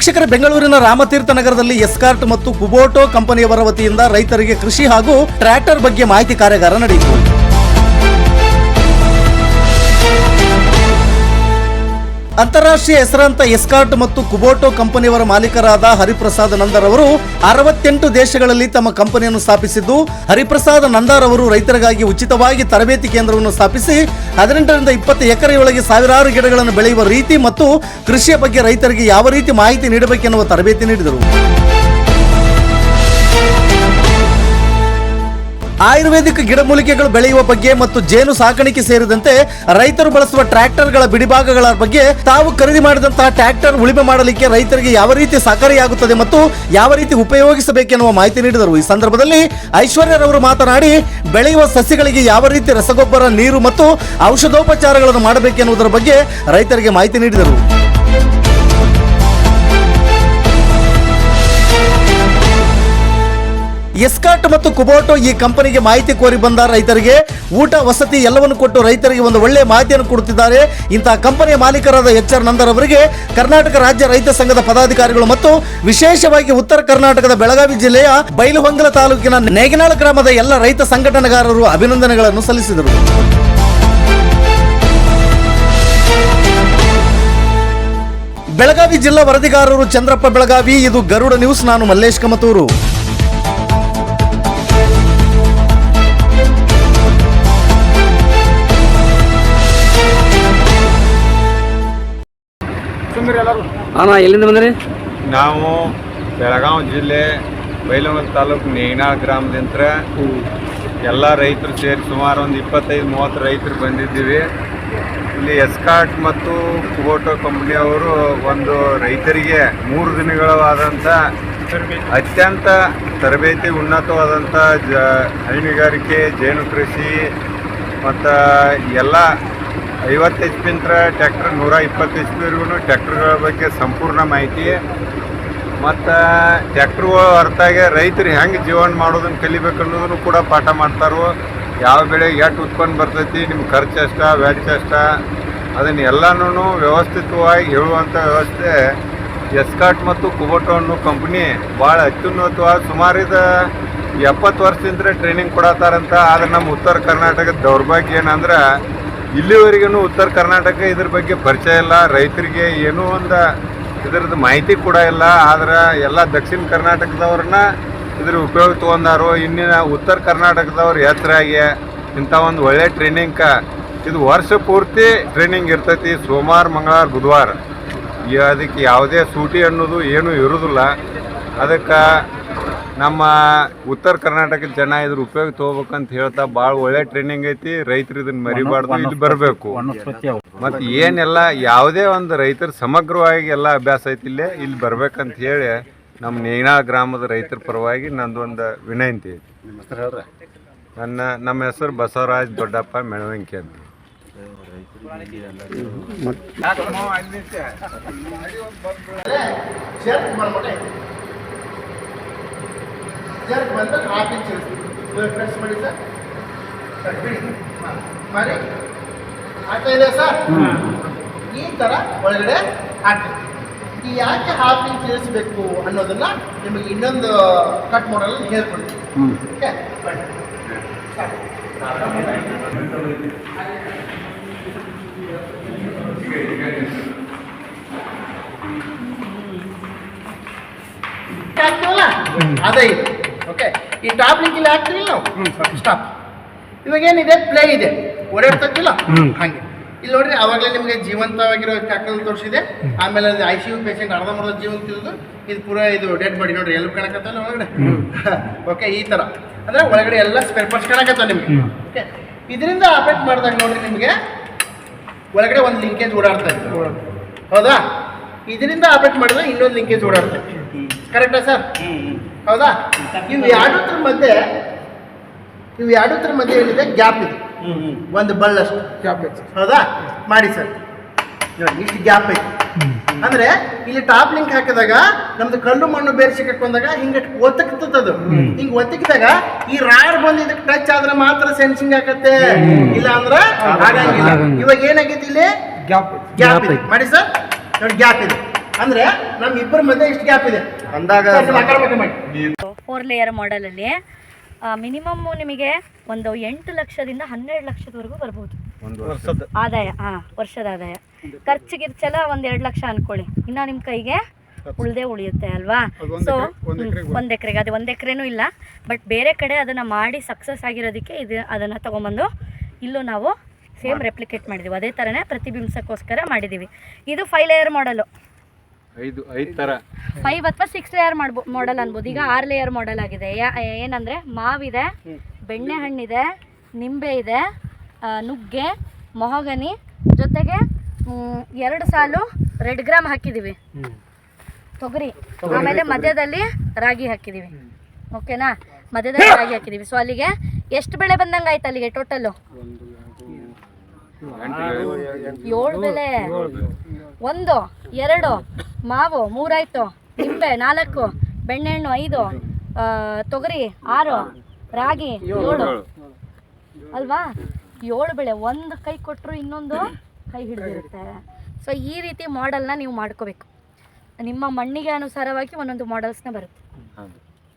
ವೀಕ್ಷಕರ ಬೆಂಗಳೂರಿನ ರಾಮತೀರ್ಥ ನಗರದಲ್ಲಿ ಎಸ್ಕಾರ್ಟ್ ಮತ್ತು ಕುಬೋಟೋ ಕಂಪನಿಯವರ ವತಿಯಿಂದ ರೈತರಿಗೆ ಕೃಷಿ ಹಾಗೂ ಟ್ರ್ಯಾಕ್ಟರ್ ಬಗ್ಗೆ ಮಾಹಿತಿ ಕಾರ್ಯಾಗಾರ ನಡೆಯಿತು. ಅಂತಾರಾಷ್ಟ್ರೀಯ ಹೆಸರಾಂತ ಎಸ್ಕಾರ್ಟ್ ಮತ್ತು ಕುಬೋಟೋ ಕಂಪನಿಯವರ ಮಾಲೀಕರಾದ ಹರಿಪ್ರಸಾದ್ ನಂದರ್ ಅವರು ಅರವತ್ತೆಂಟು ದೇಶಗಳಲ್ಲಿ ತಮ್ಮ ಕಂಪನಿಯನ್ನು ಸ್ಥಾಪಿಸಿದ್ದು, ಹರಿಪ್ರಸಾದ್ ನಂದಾರ್ ಅವರು ರೈತರಿಗಾಗಿ ಉಚಿತವಾಗಿ ತರಬೇತಿ ಕೇಂದ್ರವನ್ನು ಸ್ಥಾಪಿಸಿ, ಹದಿನೆಂಟರಿಂದ ಇಪ್ಪತ್ತು ಎಕರೆಯೊಳಗೆ ಸಾವಿರಾರು ಗಿಡಗಳನ್ನು ಬೆಳೆಯುವ ರೀತಿ ಮತ್ತು ಕೃಷಿಯ ಬಗ್ಗೆ ರೈತರಿಗೆ ಯಾವ ರೀತಿ ಮಾಹಿತಿ ನೀಡಬೇಕೆನ್ನುವ ತರಬೇತಿ ನೀಡಿದರು. ಆಯುರ್ವೇದಿಕ್ ಗಿಡಮೂಲಿಕೆಗಳು ಬೆಳೆಯುವ ಬಗ್ಗೆ ಮತ್ತು ಜೇನು ಸಾಕಾಣಿಕೆ ಸೇರಿದಂತೆ ರೈತರು ಬಳಸುವ ಟ್ರ್ಯಾಕ್ಟರ್ಗಳ ಬಿಡಿಭಾಗಗಳ ಬಗ್ಗೆ ತಾವು ಖರೀದಿ ಮಾಡಿದಂತಹ ಟ್ರ್ಯಾಕ್ಟರ್ ಉಳಿಮೆ ಮಾಡಲಿಕ್ಕೆ ರೈತರಿಗೆ ಯಾವ ರೀತಿ ಸಹಕಾರಿಯಾಗುತ್ತದೆ ಮತ್ತು ಯಾವ ರೀತಿ ಉಪಯೋಗಿಸಬೇಕೆನ್ನುವ ಮಾಹಿತಿ ನೀಡಿದರು. ಈ ಸಂದರ್ಭದಲ್ಲಿ ಐಶ್ವರ್ಯರವರು ಮಾತನಾಡಿ, ಬೆಳೆಯುವ ಸಸಿಗಳಿಗೆ ಯಾವ ರೀತಿ ರಸಗೊಬ್ಬರ, ನೀರು ಮತ್ತು ಔಷಧೋಪಚಾರಗಳನ್ನು ಮಾಡಬೇಕೆನ್ನುವುದರ ಬಗ್ಗೆ ರೈತರಿಗೆ ಮಾಹಿತಿ ನೀಡಿದರು. ಎಸ್ಕಾಟ್ ಮತ್ತು ಕುಬೋಟೋ ಈ ಕಂಪನಿಗೆ ಮಾಹಿತಿ ಕೋರಿ ಬಂದ ರೈತರಿಗೆ ಊಟ, ವಸತಿ ಎಲ್ಲವನ್ನು ಕೊಟ್ಟು ರೈತರಿಗೆ ಒಂದು ಒಳ್ಳೆಯ ಮಾಹಿತಿಯನ್ನು ಕೊಡುತ್ತಿದ್ದಾರೆ. ಇಂತಹ ಕಂಪನಿಯ ಮಾಲೀಕರಾದ ಎಚ್ ಆರ್ ನಂದರ್ ಅವರಿಗೆ ಕರ್ನಾಟಕ ರಾಜ್ಯ ರೈತ ಸಂಘದ ಪದಾಧಿಕಾರಿಗಳು ಮತ್ತು ವಿಶೇಷವಾಗಿ ಉತ್ತರ ಕರ್ನಾಟಕದ ಬೆಳಗಾವಿ ಜಿಲ್ಲೆಯ ಬೈಲುಹೊಂಗಲ ತಾಲೂಕಿನ ನೇಗನಾಳ ಗ್ರಾಮದ ಎಲ್ಲ ರೈತ ಸಂಘಟನೆಗಾರರು ಅಭಿನಂದನೆಗಳನ್ನು ಸಲ್ಲಿಸಿದರು. ಬೆಳಗಾವಿ ಜಿಲ್ಲಾ ವರದಿಗಾರರು ಚಂದ್ರಪ್ಪ ಬೆಳಗಾವಿ, ಇದು ಗರುಡ ನ್ಯೂಸ್, ನಾನು ಮಲ್ಲೇಶ್ ಕಮತೂರು. ಅಣ್ಣ ಎಲ್ಲಿಂದ ಬಂದ್ರಿ? ನಾವು ಬೆಳಗಾವಿ ಜಿಲ್ಲೆ ಬೈಲಹೊಂಗಲ ತಾಲೂಕು ನೇಗಿನಾಳ್ ಗ್ರಾಮದಿಂದ ಎಲ್ಲ ರೈತರು ಸೇರಿ ಸುಮಾರು ಒಂದು ಇಪ್ಪತ್ತೈದು ಮೂವತ್ತು ರೈತರು ಬಂದಿದ್ದೀವಿ. ಇಲ್ಲಿ ಎಸ್ಕಾಟ್ ಮತ್ತು ಕುಬೋಟೋ ಕಂಪ್ನಿಯವರು ಒಂದು ರೈತರಿಗೆ ಮೂರು ದಿನಗಳಾದಂಥ ಅತ್ಯಂತ ತರಬೇತಿ ಉನ್ನತವಾದಂಥ ಜ ಹೈನುಗಾರಿಕೆ ಜೇನು ಕೃಷಿ ಮತ್ತು ಎಲ್ಲ ಐವತ್ತು ಎಚ್ ಪಿಂತ್ರ ಟ್ಯಾಕ್ಟರ್ ನೂರ ಇಪ್ಪತ್ತು ಎಚ್ ಪಿವರೆಗೂ ಟ್ಯಾಕ್ಟರ್ಗಳ ಬಗ್ಗೆ ಸಂಪೂರ್ಣ ಮಾಹಿತಿ. ಮತ್ತು ಟ್ಯಾಕ್ಟ್ರುಗಳು ಹೊರತಾಗಿ ರೈತರು ಹೆಂಗೆ ಜೀವನ ಮಾಡೋದನ್ನು ಕಲಿಬೇಕು ಅನ್ನೋದನ್ನು ಕೂಡ ಪಾಠ ಮಾಡ್ತಾರೋ, ಯಾವ ಬೆಳೆ ಎಷ್ಟು ಉತ್ಪನ್ನ ಬರ್ತೈತಿ ನಿಮ್ಮ ಖರ್ಚು ಎಷ್ಟ, ವೆಚ್ಚ ಎಷ್ಟ, ಅದನ್ನು ಎಲ್ಲನೂ ವ್ಯವಸ್ಥಿತವಾಗಿ ಹೇಳುವಂಥ ವ್ಯವಸ್ಥೆ ಎಸ್ಕಾಟ್ ಮತ್ತು ಕುಬೋಟೋ ಅನ್ನೋ ಕಂಪ್ನಿ ಭಾಳ ಅತ್ಯುನ್ನತವಾದ ಸುಮಾರಿದ ಎಪ್ಪತ್ತು ವರ್ಷದಿಂದ ಟ್ರೈನಿಂಗ್ ಕೊಡತ್ತಾರಂತ ಆದರೆ ನಮ್ಮ ಉತ್ತರ ಕರ್ನಾಟಕದ ದೌರ್ಭಾಗ್ಯ ಏನಂದ್ರೆ ಇಲ್ಲಿವರೆಗೂ ಉತ್ತರ ಕರ್ನಾಟಕ ಇದ್ರ ಬಗ್ಗೆ ಪರಿಚಯ ಇಲ್ಲ. ರೈತರಿಗೆ ಏನೂ ಒಂದು ಇದ್ರದ್ದು ಮಾಹಿತಿ ಕೂಡ ಇಲ್ಲ. ಆದ್ರೆ ಎಲ್ಲ ದಕ್ಷಿಣ ಕರ್ನಾಟಕದವ್ರನ್ನ ಇದ್ರ ಉಪಯೋಗ ತೊಗೊಂಡಾರು ಇನ್ನಿನ ಉತ್ತರ ಕರ್ನಾಟಕದವ್ರು ಹೆಸರಾಗಿ ಇಂಥ ಒಂದು ಒಳ್ಳೆ ಟ್ರೈನಿಂಗ್ ಇದು ವರ್ಷ ಪೂರ್ತಿ ಟ್ರೈನಿಂಗ್ ಇರ್ತೈತಿ. ಸೋಮವಾರ ಮಂಗಳವಾರ, ಬುಧವಾರ. ಅದಕ್ಕೆ ಯಾವುದೇ ಸೂಟಿ ಅನ್ನೋದು ಏನೂ ಇರೋದಿಲ್ಲ. ಅದಕ್ಕೆ ನಮ್ಮ ಉತ್ತರ ಕರ್ನಾಟಕದ ಜನ ಇದ್ರ ಉಪಯೋಗ ತಗೋಬೇಕಂತ ಹೇಳ್ತಾ ಭಾಳ ಒಳ್ಳೆ ಟ್ರೈನಿಂಗ್ ಐತಿ. ರೈತರು ಇದನ್ನ ಮರಿಬಾರ್ದು ಇಲ್ಲಿ ಬರಬೇಕು. ಮತ್ತು ಏನೆಲ್ಲ ಯಾವುದೇ ಒಂದು ರೈತರ ಸಮಗ್ರವಾಗಿ ಎಲ್ಲ ಅಭ್ಯಾಸ ಐತಿ ಇಲ್ಲೇ ಇಲ್ಲಿ ಬರ್ಬೇಕಂತ ಹೇಳಿ ನಮ್ಮ ನೇನಾ ಗ್ರಾಮದ ರೈತರ ಪರವಾಗಿ ನಂದೊಂದು ವಿನಂತಿ ಐತಿ. ನನ್ನ ನಮ್ಮ ಹೆಸರು ಬಸವರಾಜ್ ದೊಡ್ಡಪ್ಪ ಮೆಳವಂಕಿ ಅಂತ. ಜರ್ಕ್ ಜರ್ಕ್ ಬಂದಾಗ ಹಾಫ್ ಇಂಚ್ ಇಳಿಸ್ತೀವಿ ಇವಾಗ ಪ್ರೆಸ್ ಮಾಡಿ ಸರ್? ಸರ್ ಬಿಡಿ ಮಾಡಿ ಆಗ್ತಾ ಇದೆ ಸರ್? ಈ ಥರ ಒಳಗಡೆ ಹಾಕ್ತೀವಿ ಈ ಯಾಕೆ ಹಾಫ್ ಇಂಚ್ ಇರಿಸಬೇಕು ಅನ್ನೋದನ್ನ ನಿಮಗೆ ಇನ್ನೊಂದು ಕಟ್ ಮಾಡಲ್ ಹೇಳ್ಕೊಡ್ತೀವಿ ಓಕೆ? ಬನ್ನಿ. ಸಾಕು. ಅದೇ ಇದು. ಓಕೆ ಈ ಟಾಪ್ ಲಿಂಕ್ ಇಲ್ಲಿ ಹಾಕ್ತೀವಿ ನಾವು? ಸ್ಟಾಪ್ ಇವಾಗ ಏನಿದೆ ಪ್ಲೇ ಇದೆ. ಓಡಾಡ್ತಿಲ್ಲ ಹಾಗೆ. ಇಲ್ಲಿ ನೋಡ್ರಿ ಅವಾಗಲೇ ನಿಮಗೆ ಜೀವಂತವಾಗಿರೋ ಚಾಕಲ್ ತೋರಿಸಿದೆ. ಆಮೇಲೆ ಅದು ಐ ಸಿ ಯು ಪೇಷಂಟ್ ಅರ್ಧಂಬರ್ಧ ಜೀವಂತ ತಿಳಿದು ಇದು ಪೂರ ಇದು ಡೆಡ್ ಬಾಡಿ ನೋಡ್ರಿ ಎಲ್ಲಿ ಕಾಣಕತ್ತಲ್ಲ ಒಳಗಡೆ? ಓಕೆ ಈ ಥರ ಅಂದರೆ ಒಳಗಡೆ ಎಲ್ಲ ಸ್ಪೇರ್ ಪಾರ್ಟ್ಸ್ ಕಾಣಕತ್ತ ನಿಮಗೆ. ಓಕೆ. ಇದರಿಂದ ಆಪರೇಟ್ ಮಾಡಿದಾಗ ನೋಡ್ರಿ ನಿಮಗೆ ಒಳಗಡೆ ಒಂದು ಲಿಂಕೇಜ್ ಓಡಾಡ್ತಾ ಇತ್ತು. ಹೌದಾ. ಇದರಿಂದ ಆಪರೇಟ್ ಮಾಡಿದ್ರೆ ಇನ್ನೊಂದು ಲಿಂಕೇಜ್ ಓಡಾಡ್ತಾ ಕರೆಕ್ಟಾ ಸರ್? ಹೌದಾ? ಇವು ಎರಡತ್ರ ಮಧ್ಯೆ ಇವು ಎರಡತ್ರ ಮಧ್ಯೆ ಏನಿದೆ ಗ್ಯಾಪ್ ಇದೆ. ಒಂದು ಬಳ್ಳಷ್ಟು. ಗ್ಯಾಪ್ ಐತೆ ಹೌದಾ? ಮಾಡಿ ಸರ್. ನೋಡಿ ಇಷ್ಟು ಗ್ಯಾಪ್ ಐತೆ. ಅಂದ್ರೆ ಇಲ್ಲಿ ಟಾಪ್ ಲಿಂಕ್ ಹಾಕಿದಾಗ ನಮ್ದು ಕಲ್ಲು ಮಣ್ಣು ಬೇರೆ ಕಟ್ಕೊಂಡಾಗ ಬಂದಾಗ ಹಿಂಗೆ ಹಿಂಗ ಹಿಂಗ್ ಒತ್ತಕಿದಾಗ ಈ ರಾಡ್ ಬಂದು ಇದಕ್ಕೆ ಟಚ್ ಆದ್ರೆ ಮಾತ್ರ ಸೆನ್ಸಿಂಗ್ ಆಗತ್ತೆ ಇಲ್ಲ ಅಂದ್ರೆ ಆಗಂಗಿಲ್ಲ ಇವಾಗ ಏನಾಗೈತಿ ಇಲ್ಲಿ? ಗ್ಯಾಪ್ ಗ್ಯಾಪ್ ಇದೆ. ಮಾಡಿ ಸರ್. ನೋಡಿ ಗ್ಯಾಪ್ ಇದೆ. ಅಂದ್ರೆ ನಮ್ ಇಬ್ಬರ ಮಧ್ಯೆ ಇಷ್ಟು ಗ್ಯಾಪ್ ಇದೆ. ಅಂದಾಗ ಆ ಕಡೆ ಮಾಡಿ ಫೋರ್ ಲೇಯರ್ ಮಾಡೆಲಲ್ಲಿ ಮಿನಿಮಮ್ ನಿಮಗೆ ಒಂದು ಎಂಟು ಲಕ್ಷದಿಂದ ಹನ್ನೆರಡು ಲಕ್ಷದವರೆಗೂ ಬರ್ಬೋದು. ಒಂದು ವರ್ಷದ ಆದಾಯ ಹಾ ವರ್ಷದ ಆದಾಯ. ಖರ್ಚು ಗಿರ್ಚೆಲ್ಲ ಒಂದ್ ಎರಡು ಲಕ್ಷ ಅನ್ಕೊಳ್ಳಿ. ಇನ್ನು ನಿಮ್ಮ ಕೈಗೆ ಉಳ್ದೇ ಉಳಿಯುತ್ತೆ ಅಲ್ವಾ? ಸೊ ಒಂದು ಎಕರೆಗೆ ಅದು ಒಂದು ಎಕರೆನೂ ಇಲ್ಲ. ಬಟ್ ಬೇರೆ ಕಡೆ ಅದನ್ನ ಮಾಡಿ ಸಕ್ಸಸ್ ಆಗಿರೋದಕ್ಕೆ ಇದು ಅದನ್ನ ತಗೊಂಬಂದು ಇಲ್ಲೂ ನಾವು ಸೇಮ್ ರೆಪ್ಲಿಕೇಟ್ ಮಾಡಿದೀವಿ. ಅದೇ ಥರನೇ ಪ್ರತಿಬಿಂಬಿಸೋಕ್ಕೋಸ್ಕರ ಮಾಡಿದ್ದೀವಿ ಇದು ಫೈವ್ ಲೇಯರ್ ಮಾಡಲು ಐದು ಐದು ಥರ ಫೈವ್ ಅಥವಾ ಸಿಕ್ಸ್ ಲೇಯರ್ ಮಾಡ್ಬೋ ಮಾಡೆಲ್ ಅನ್ಬೋದು. ಈಗ ಆರು ಲೇಯರ್ ಮಾಡೆಲ್ ಆಗಿದೆ. ಏನಂದ್ರೆ ಮಾವಿದೆ ಬೆಣ್ಣೆಹಣ್ಣಿದೆ ನಿಂಬೆ ಇದೆ ನುಗ್ಗೆ ಮೊಹಗನಿ ಜೊತೆಗೆ ಎರಡು ಸಾಲು ರೆಡ್ ಗ್ರಾಮ್ ಹಾಕಿದ್ದೀವಿ ತೊಗರಿ. ಆಮೇಲೆ ಮಧ್ಯದಲ್ಲಿ ರಾಗಿ ಹಾಕಿದ್ದೀವಿ ಓಕೆನಾ? ಮಧ್ಯದಲ್ಲಿ ರಾಗಿ ಹಾಕಿದ್ದೀವಿ ಸೊ ಅಲ್ಲಿಗೆ ಎಷ್ಟು ಬೆಳೆ ಬಂದಂಗೆ ಆಯ್ತು ಅಲ್ಲಿಗೆ ಟೋಟಲ್ಲು ಏಳು ಬೆಳೆ. ಒಂದು ಎರಡು ಮಾವು ಮೂರಾಯ್ತು. ನಿಂಬೆ ನಾಲ್ಕು. ಬೆಣ್ಣೆಹಣ್ಣು ಐದು. ತೊಗರಿ ಆರು. ರಾಗಿ ಏಳು. ಅಲ್ವಾ? ಏಳು ಬೆಳೆ. ಒಂದು ಕೈ ಕೊಟ್ಟರು ಇನ್ನೊಂದು ಕೈ ಹಿಡಿದಿರುತ್ತೆ. ಸೊ ಈ ರೀತಿ ಮಾಡೆಲ್ನ ನೀವು ಮಾಡ್ಕೋಬೇಕು. ನಿಮ್ಮ ಮಣ್ಣಿಗೆ ಅನುಸಾರವಾಗಿ ಒಂದೊಂದು ಮಾಡೆಲ್ಸ್ನ ಬರುತ್ತೆ.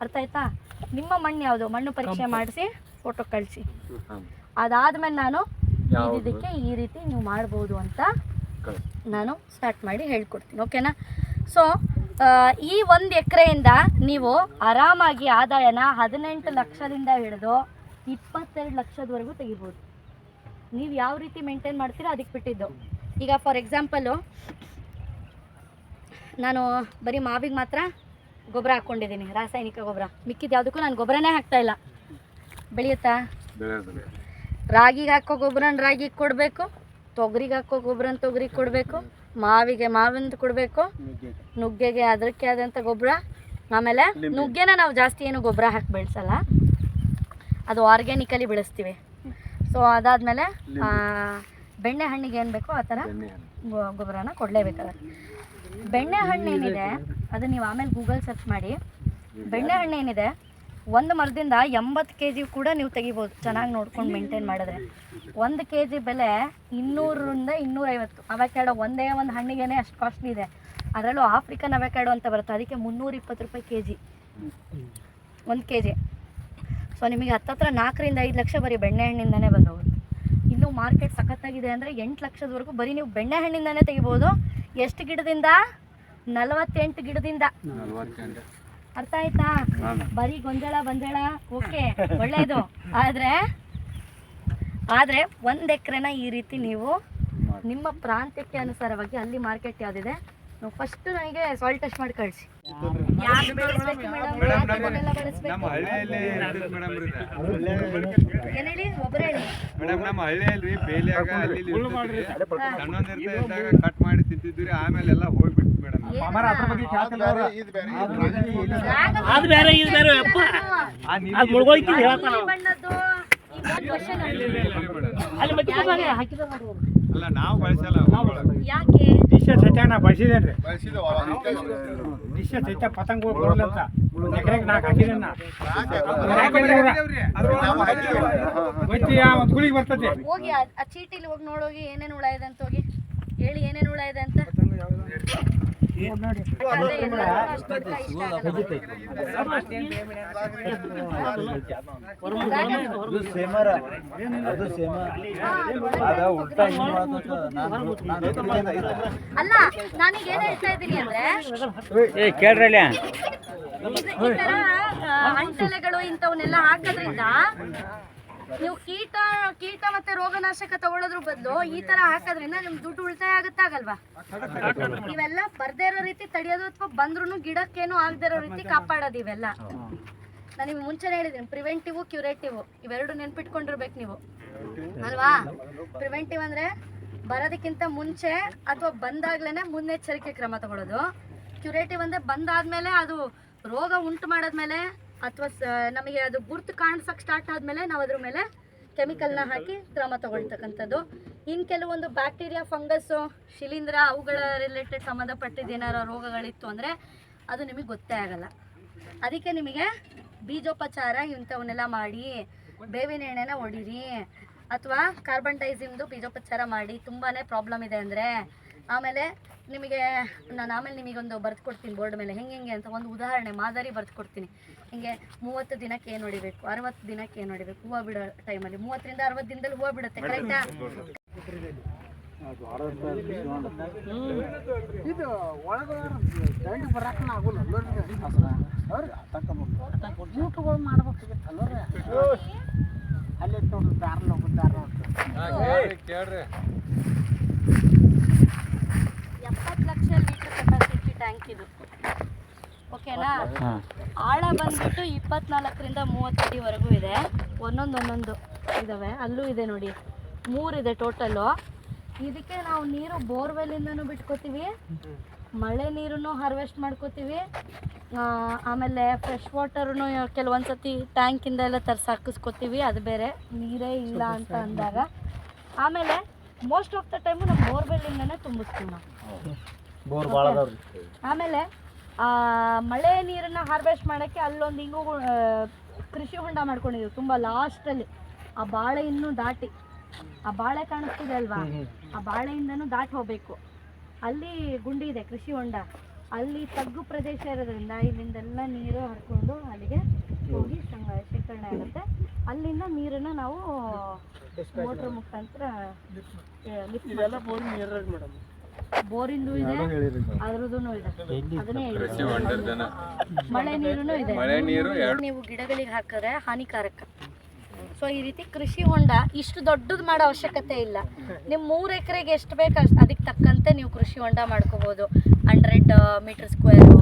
ಅರ್ಥ ಆಯ್ತಾ? ನಿಮ್ಮ ಮಣ್ಣು ಯಾವುದು? ಮಣ್ಣು ಪರೀಕ್ಷೆ ಮಾಡಿಸಿ ಫೋಟೋ ಕಳಿಸಿ. ಅದಾದ್ಮೇಲೆ ನಾನು ಇದಕ್ಕೆ ಈ ರೀತಿ ನೀವು ಮಾಡ್ಬೋದು ಅಂತ ನಾನು ಸ್ಟಾರ್ಟ್ ಮಾಡಿ ಹೇಳ್ಕೊಡ್ತೀನಿ ಓಕೆನಾ ಸೊ ಈ ಒಂದು ಎಕರೆಯಿಂದ ನೀವು ಆರಾಮಾಗಿ ಆದಾಯನ ಹದಿನೆಂಟು ಲಕ್ಷದಿಂದ ಹಿಡಿದು ಇಪ್ಪತ್ತೆರಡು ಲಕ್ಷದವರೆಗೂ ತೆಗಿಬೋದು. ನೀವು ಯಾವ ರೀತಿ ಮೇಂಟೈನ್ ಮಾಡ್ತೀರಾ ಅದಕ್ಕೆ ಬಿಟ್ಟಿದ್ದು. ಈಗ ಫಾರ್ ಎಕ್ಸಾಂಪಲು ನಾನು ಬರೀ ಮಾವಿಗೆ ಮಾತ್ರ ಗೊಬ್ಬರ ಹಾಕ್ಕೊಂಡಿದ್ದೀನಿ ರಾಸಾಯನಿಕ ಗೊಬ್ಬರ. ಮಿಕ್ಕಿದ್ದು ಯಾವುದಕ್ಕೂ ನಾನು ಗೊಬ್ಬರನೇ ಹಾಕ್ತಾ ಇಲ್ಲ. ಬೆಳೆಯುತ್ತಾ? ರಾಗಿಗೆ ಹಾಕೋ ಗೊಬ್ಬರನ ರಾಗಿಗೆ ಕೊಡಬೇಕು ತೊಗರಿಗೆ ಹಾಕೋ ಗೊಬ್ಬರನ ತೊಗರಿಗೆ ಕೊಡಬೇಕು. ಮಾವಿಗೆ ಮಾವಿಂದು ಕೊಡಬೇಕು. ನುಗ್ಗೆಗೆ ಅದಕ್ಕೆ ಆದಂಥ ಗೊಬ್ಬರ ಆಮೇಲೆ ನುಗ್ಗೆನ ನಾವು ಜಾಸ್ತಿ ಏನು ಗೊಬ್ಬರ ಹಾಕಿ ಬೆಳೆಸಲ್ಲ. ಅದು ಆರ್ಗ್ಯಾನಿಕಲಿ ಬೆಳೆಸ್ತೀವಿ. ಸೊ ಅದಾದಮೇಲೆ ಬೆಣ್ಣೆ ಹಣ್ಣಿಗೆ ಏನು ಬೇಕೋ ಆ ಥರ ಗೊಬ್ಬರನ ಕೊಡಲೇಬೇಕಾಗತ್ತೆ. ಬೆಣ್ಣೆ ಹಣ್ಣು ಏನಿದೆ ಅದು ನೀವು ಆಮೇಲೆ ಗೂಗಲ್ ಸರ್ಚ್ ಮಾಡಿ. ಬೆಣ್ಣೆ ಹಣ್ಣು ಏನಿದೆ ಒಂದು ಮರದಿಂದ ಎಂಬತ್ತು ಕೆ ಜಿ ಕೂಡ ನೀವು ತೆಗಿಬೋದು. ಚೆನ್ನಾಗಿ ನೋಡ್ಕೊಂಡು ಮೇಂಟೈನ್ ಮಾಡಿದ್ರೆ. ಒಂದು ಕೆ ಜಿ ಬೆಲೆ ಇನ್ನೂರರಿಂದ ಇನ್ನೂರೈವತ್ತು. ಅವಕ್ಯಾಡೋ ಒಂದೇ ಒಂದು ಹಣ್ಣಿಗೆ ಅಷ್ಟು ಕಾಸ್ಟ್ಲಿ ಇದೆ. ಅದರಲ್ಲೂ ಆಫ್ರಿಕನ್ ಅವಕ್ಯಾಡೋ ಅಂತ ಬರುತ್ತೆ. ಅದಕ್ಕೆ ಮುನ್ನೂರ ಇಪ್ಪತ್ತು ರೂಪಾಯಿ ಕೆ ಜಿ ಒಂದು ಕೆ ಜಿ ಸೊ ನಿಮಗೆ ಹತ್ತತ್ರ ನಾಲ್ಕರಿಂದ ಐದು ಲಕ್ಷ ಬರೀ ಬೆಣ್ಣೆ ಹಣ್ಣಿಂದನೇ ಬಂದವರು. ಇನ್ನು ಮಾರ್ಕೆಟ್ ಸಖತ್ತಾಗಿದೆ ಅಂದರೆ ಎಂಟು ಲಕ್ಷದವರೆಗೂ ಬರೀ ನೀವು ಬೆಣ್ಣೆ ಹಣ್ಣಿಂದನೇ ತೆಗಿಬೋದು. ಎಷ್ಟು ಗಿಡದಿಂದ? ನಲವತ್ತೆಂಟು ಗಿಡದಿಂದ. ಅರ್ಥ ಆಯ್ತಾ? ಬರೀ ಗೊಂಜಾಳ ಬಂದಳ ಓಕೆ ಒಳ್ಳೇದು. ಆದ್ರೆ ಆದ್ರೆ ಒಂದ್ ಎಕರೆನ ಈ ರೀತಿ ನೀವು ನಿಮ್ಮ ಪ್ರಾಂತ್ಯಕ್ಕೆ ಅನುಸಾರವಾಗಿ ಅಲ್ಲಿ ಮಾರ್ಕೆಟ್ ಯಾವ್ದಿದೆ? ಫಸ್ಟ್ ನನಗೆ ಸಾಯಿಲ್ ಟೆಸ್ಟ್ ಮಾಡಿ ಕಳಿಸಿ. ನಮ್ಮ ಹಳ್ಳಿಯಲ್ಲಿ ಮೇಡಮ್ ಮೇಡಮ್ ನಮ್ಮ ಹಳ್ಳಿಯಲ್ಲಿ ಬೇಲಿಯಾಗ ಅಲ್ಲಿ. ಸಣ್ಣೊಂದಿರ್ತಾ ಇದ್ದಾಗ ಕಟ್ ಮಾಡಿ ತಿಂತಿದ್ವಿ ರೀ ಆಮೇಲೆ ಎಲ್ಲ ಹೋಗ್ಬಿಡ್ತು ಮೇಡಮ್. ಅದು ಬೇರೆ ಇದು ಬೇರೆ. ಬಣ್ಣದ್ದು ಈ question ಅಲ್ಲಿ. ಅಲ್ಲ ನಾವು ಬಳಸಲ್ಲ ಯಾಕೆ? ಡಿಶ ಸತ್ಯಾನ ಬಳಸಿದೇನ್ರಿ? ನಿಶ್ಚಯ ಸತ್ಯ ಪತಂಗ ಬರಲಂತ ಎಕರೆಗೆ ನಾಲ್ಕು ಹಾಕಿದೇನ ಗೊತ್ತಿ ಒಂದು ಗುಳಿಗೆ ಬರ್ತದೆ. ಹೋಗಿ ಆ- ಆ ಚೀಟಿಲಿ ಹೋಗಿ ನೋಡೋಗಿ ಏನೇನು ಹುಳ ಇದೆ ಅಂತ ಹೋಗಿ. ಹೇಳಿ ಏನೇನು ಉಳ ಇದೆ ಅಂತ. ಅಲ್ಲ ನಾನೀಗ ಏನ್ ಹೇಳ್ತಾ ಇದ್ದೀನಿ ಅಂದ್ರೆ ಕೇಳ್ರಲ್ಲ. ಇದು- ಈ ತರ ಇಂಥವನ್ನೆಲ್ಲ ಹಾಕೋದ್ರಿಂದ ನೀವು ಕೀಟ ಕೀಟ ಮತ್ತೆ ರೋಗನಾಶಕ ತಗೊಳ್ಳೋದ್ರ ಬದಲು ಈ ತರ ಹಾಕೋದ್ರಿಂದ ನಿಮ್ ದುಡ್ಡು ಉಳಿತಾಯ ಆಗುತ್ತಾಗಲ್ವಾ ಇವೆಲ್ಲ ಬರ್ದೇ ಇರೋ ರೀತಿ ತಡೆಯೋದು ಅಥವಾ ಬಂದ್ರು ಗಿಡಕ್ಕೇನು ಆಗದೆ ಇರೋ ರೀತಿ ಕಾಪಾಡೋದು ಇವೆಲ್ಲ. ನಾನು ನಿಮ್ಗೆ ಮುಂಚೆನೇ ಹೇಳಿದ್ದೀನಿ ಪ್ರಿವೆಂಟಿವ್ ಕ್ಯೂರೇಟಿವ್ ಇವೆರಡು ನೆನ್ಪಿಟ್ಕೊಂಡಿರ್ಬೇಕು ನೀವು. ಅಲ್ವಾ? ಪ್ರಿವೆಂಟಿವ್ ಅಂದ್ರೆ ಬರೋದಕ್ಕಿಂತ ಮುಂಚೆ ಅಥವಾ ಬಂದಾಗ್ಲೇನೆ ಮುನ್ನೆಚ್ಚರಿಕೆ ಕ್ರಮ ತಗೊಳ್ಳೋದು. ಕ್ಯೂರೇಟಿವ್ ಅಂದ್ರೆ ಬಂದಾದ್ಮೇಲೆ ಅದು ರೋಗ ಉಂಟು ಮಾಡಾದ್ಮೇಲೆ ಅಥವಾ ನಮಗೆ ಅದು ಗುರ್ತು ಕಾಣಿಸಕ್ ಸ್ಟಾರ್ಟ್ ಆದ್ಮೇಲೆ ನಾವು ಅದ್ರ ಮೇಲೆ ಕೆಮಿಕಲ್ನ ಹಾಕಿ ಕ್ರಮ ತಗೊಳ್ತಕ್ಕಂಥದ್ದು. ಇನ್ನು ಕೆಲವೊಂದು ಬ್ಯಾಕ್ಟೀರಿಯಾ ಫಂಗಸ್ಸು ಶಿಲೀಂಧ್ರ ಅವುಗಳ ರಿಲೇಟೆಡ್ ಸಂಬಂಧಪಟ್ಟಿದ್ದು ಏನಾರ ರೋಗಗಳಿತ್ತು ಅಂದರೆ ಅದು ನಿಮಗೆ ಗೊತ್ತೇ ಆಗಲ್ಲ. ಅದಕ್ಕೆ ನಿಮಗೆ ಬೀಜೋಪಚಾರ ಇಂಥವನ್ನೆಲ್ಲ ಮಾಡಿ, ಬೇವಿನ ಎಣ್ಣೆನ ಹೊಡೀರಿ, ಅಥವಾ ಕಾರ್ಬನ್ ಡೈಸಿಮ್ದು ಬೀಜೋಪಚಾರ ಮಾಡಿ ತುಂಬಾ ಪ್ರಾಬ್ಲಮ್ ಇದೆ ಅಂದರೆ ಆಮೇಲೆ ನಿಮಗೆ ನಾನು ಆಮೇಲೆ ನಿಮಗೊಂದು ಬರ್ದು ಕೊಡ್ತೀನಿ ಬೋರ್ಡ್ ಮೇಲೆ. ಹೆಂಗೆ ಹೆಂಗೆ ಅಂತ ಒಂದು ಉದಾಹರಣೆ ಮಾದರಿ ಬರ್ದು ಕೊಡ್ತೀನಿ. ಹಿಂಗೆ ಮೂವತ್ತು ದಿನಕ್ಕೆ ಏನು ಹೊಡಿಬೇಕು ಅರವತ್ತು ದಿನಕ್ಕೆ ಏನು ಹೊಡಿಬೇಕು ಹೂವು ಬಿಡೋ ಟೈಮಲ್ಲಿ. ಮೂವತ್ತರಿಂದ ಅರವತ್ತು ದಿನದಲ್ಲಿ ಹೂವು ಬಿಡುತ್ತೆ ಕರೆಕ್ಟಾ ಇದು ಒಳಗೆ ದಂಡ ಬರಾಕನ ಆಗೋಲ್ಲ ಯೂಟ್ಯೂಬ್ ಮಾಡ್ಬೇಕಾಗಿತ್ತಲ್ಲ ಅಲ್ಲಿ ನೋಡ್ರಿ ದಾರ ದಾರ ಕೇಳ್ರಿ. ಎಪ್ಪತ್ತು ಲಕ್ಷ ಲೀಟರ್ ಕೆಪಾಸಿಟಿ ಟ್ಯಾಂಕ್ ಇದು. ಓಕೆನಾ ಆಳ ಬಂದ್ಬಿಟ್ಟು ಇಪ್ಪತ್ನಾಲ್ಕರಿಂದ ಮೂವತ್ತು ಅಡಿವರೆಗೂ ಇದೆ. ಒಂದೊಂದು ಒಂದೊಂದು ಇದಾವೆ. ಅಲ್ಲೂ ಇದೆ ನೋಡಿ. ಮೂರಿದೆ ಟೋಟಲು ಇದಕ್ಕೆ ನಾವು ನೀರು ಬೋರ್ವೆಲ್ಲಿಂದನೂ ಬಿಟ್ಕೋತೀವಿ. ಮಳೆ ನೀರನ್ನು ಹಾರ್ವೆಸ್ಟ್ ಮಾಡ್ಕೋತೀವಿ. ಆಮೇಲೆ ಫ್ರೆಶ್ ವಾಟರ್ನು ಕೆಲವೊಂದು ಸತಿ ಟ್ಯಾಂಕಿಂದ ಎಲ್ಲ ತರ್ಸಾಕಿಸ್ಕೋತೀವಿ ಅದು ಬೇರೆ ನೀರೇ ಇಲ್ಲ ಅಂತ ಅಂದಾಗ. ಆಮೇಲೆ ಮೋಸ್ಟ್ ಆಫ್ ದ ಟೈಮು ನಾವು ಬೋರ್ವೆಲ್ಲಿಂದನೇ ತುಂಬಿಸ್ತೀವಿ ನಾವು. ಬೋರ್ ಭಾಳ ಅದಾವ್ರಿ ಆಮೇಲೆ ಆ, ಮಳೆ ನೀರನ್ನ ಹಾರ್ವೆಸ್ಟ್ ಮಾಡೋಕ್ಕೆ ಅಲ್ಲೊಂದು ಹಿಂಗೂ ಕೃಷಿ ಹೊಂಡ ಮಾಡ್ಕೊಂಡಿದ್ದೀವಿ ತುಂಬ ಲಾಸ್ಟಲ್ಲಿ ಆ ಬಾಳೆ ಇನ್ನೂ ದಾಟಿ. ಆ ಬಾಳೆ ಕಾಣಿಸ್ತಿದೆ ಅಲ್ವಾ? ಆ ಬಾಳೆಯಿಂದನೂ ದಾಟಿ ಹೋಗ್ಬೇಕು. ಅಲ್ಲಿ ಗುಂಡಿ ಇದೆ ಕೃಷಿ ಹೊಂಡ. ಅಲ್ಲಿ ತಗ್ಗು ಪ್ರದೇಶ ಇರೋದ್ರಿಂದ ಇಲ್ಲಿಂದೆಲ್ಲ ನೀರು ಹರ್ಕೊಂಡು ಅಲ್ಲಿಗೆ ಹೋಗಿ ಶೇಖರಣೆ ಆಗುತ್ತೆ. ಅಲ್ಲಿಂದ ನೀರನ್ನು ನಾವು ಮೋಟ್ರ್ ಮುಖಾಂತರ ಲಿಫ್ಟ್ ಇದೆಲ್ಲ ಬೋರ್ ನೀರು ಮೇಡಮ್ ಬೋರಿಂದು ಇದೆ ಅದ್ರದ್ದು ಇದೆ. ಅದನ್ನೇ. ಮಳೆ ನೀರು ಇದೆ. ಮಳೆ ನೀರು ನೀವು ಗಿಡಗಳಿಗೆ ಹಾಕಿದ್ರೆ ಹಾನಿಕಾರಕ. ಸೊ ಈ ರೀತಿ ಕೃಷಿ ಹೊಂಡ ಇಷ್ಟು ದೊಡ್ಡದು ಮಾಡೋ ಅವಶ್ಯಕತೆ ಇಲ್ಲ. ನಿಮ್ಮ ಮೂರು ಎಕರೆಗೆ ಎಷ್ಟು ಬೇಕು ಅಷ್ಟು ಅದಕ್ಕೆ ತಕ್ಕಂತೆ ನೀವು ಕೃಷಿ ಹೊಂಡ ಮಾಡ್ಕೋಬೋದು. Hundred metre square